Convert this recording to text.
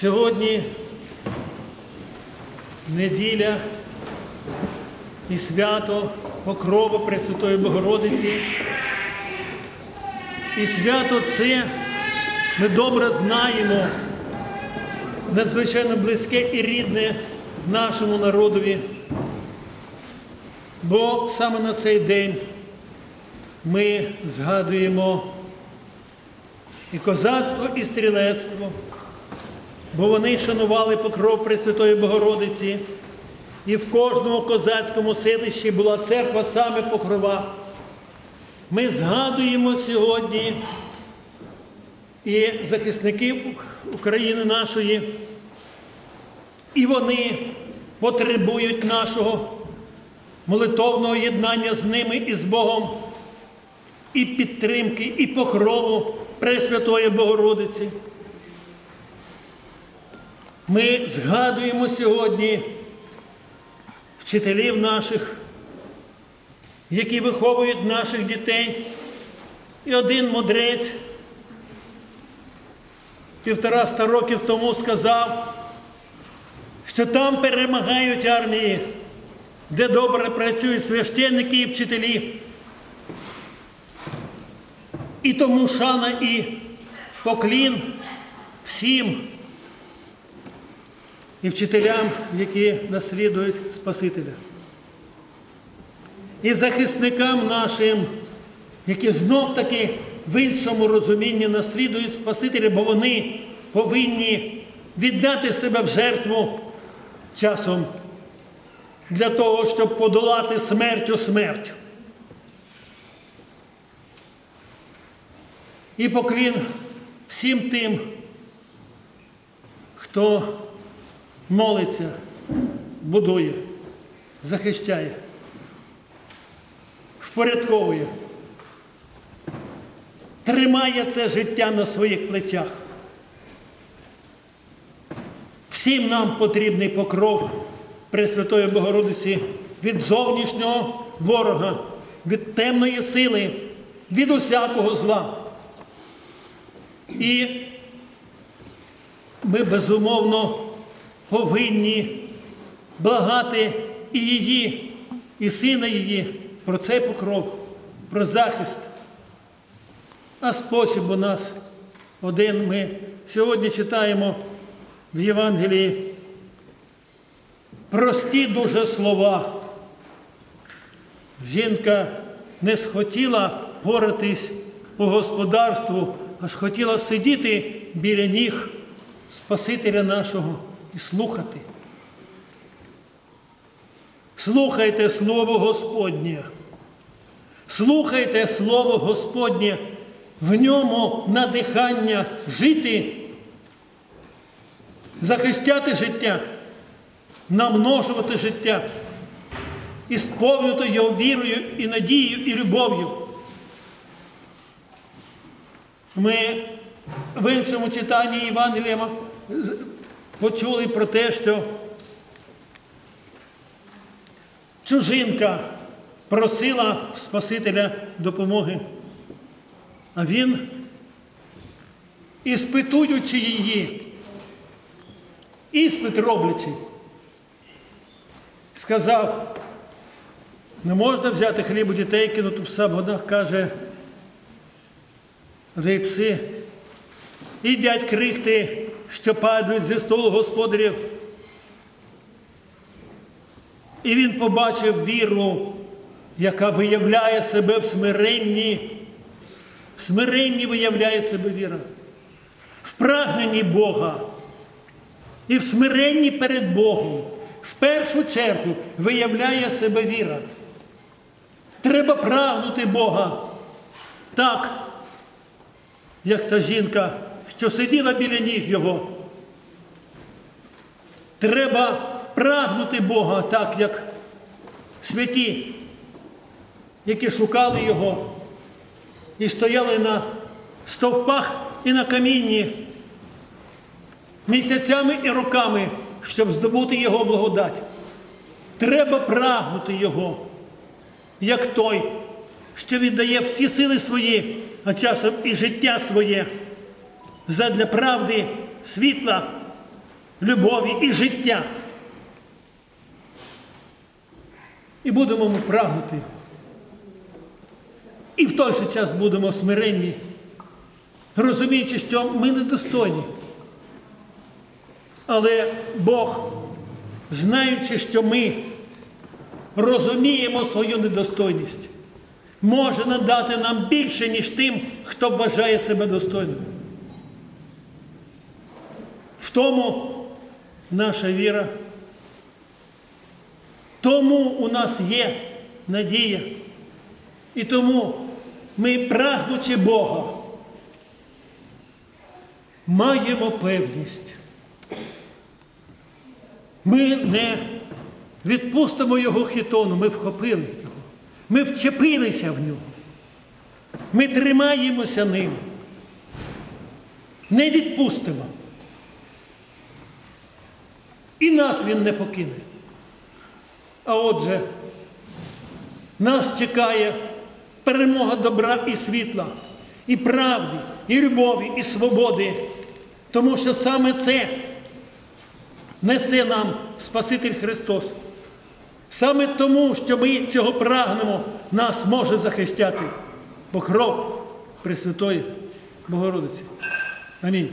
Сьогодні неділя і свято Покрова Пресвятої Богородиці. І свято це ми добре знаємо, надзвичайно близьке і рідне нашому народові. Бо саме на цей день ми згадуємо і козацтво, і стрілецтво, бо вони шанували покров Пресвятої Богородиці, і в кожному козацькому селищі була церква саме покрова. Ми згадуємо сьогодні і захисників України нашої, і вони потребують нашого молитовного єднання з ними і з Богом, і підтримки, і покрову Пресвятої Богородиці. Ми згадуємо сьогодні вчителів наших, які виховують наших дітей. І один мудрець півтораста років тому сказав, що там перемагають армії, де добре працюють священники і вчителі. І тому шана і поклін всім і вчителям, які наслідують Спасителя. І захисникам нашим, які знов таки в іншому розумінні наслідують Спасителя, бо вони повинні віддати себе в жертву часом для того, щоб подолати смертю смерть. І поклін всім тим, хто молиться, будує, захищає, впорядковує, тримає це життя на своїх плечах. Всім нам потрібний покров Пресвятої Богородиці від зовнішнього ворога, від темної сили, від усякого зла. І ми безумовно повинні благати і її, і сина її про цей покров, про захист. А спосіб у нас один ми сьогодні читаємо в Євангелії прості дуже слова. Жінка не схотіла поратись по господарству, аж хотіла сидіти біля ніг Спасителя нашого і слухати. Слухайте Слово Господнє. Слухайте Слово Господнє, в ньому надихання жити, захищати життя, намножувати життя і сповнювати його вірою і надією і любов'ю. Ми в іншому читанні Євангелія почули про те, що чужинка просила Спасителя допомоги, а він, іспитуючи її, іспит роблячи, сказав, не можна взяти хліб у дітей, кинути пса, вона каже, де й пси їдять крихти, що падають зі столу господарів. І він побачив віру, яка виявляє себе в смиренні, в смиренні виявляє себе віра, в прагненні Бога і в смиренні перед Богом. В першу чергу виявляє себе віра. Треба прагнути Бога так, як та жінка, що сиділа біля ніг Його. Треба прагнути Бога так, як святі, які шукали Його і стояли на стовпах і на камінні місяцями і роками, щоб здобути Його благодать. Треба прагнути Його, як той, що віддає всі сили свої, а часом і життя своє задля правди, світла любові і життя. І будемо ми прагнути. І в той же час будемо смиренні, розуміючи, що ми недостойні. Але Бог, знаючи, що ми розуміємо свою недостойність, може надати нам більше, ніж тим, хто вважає себе достойним. В тому наша віра. Тому у нас є надія. І тому ми, прагнучи Бога, маємо певність. Ми не відпустимо його хітону, ми вхопили його. Ми вчепилися в нього. Ми тримаємося ним. Не відпустимо. І нас він не покине. А отже, нас чекає перемога добра і світла, і правди, і любові, і свободи. Тому що саме це несе нам Спаситель Христос. Саме тому, що ми цього прагнемо, нас може захищати покров Пресвятої Богородиці. Амінь.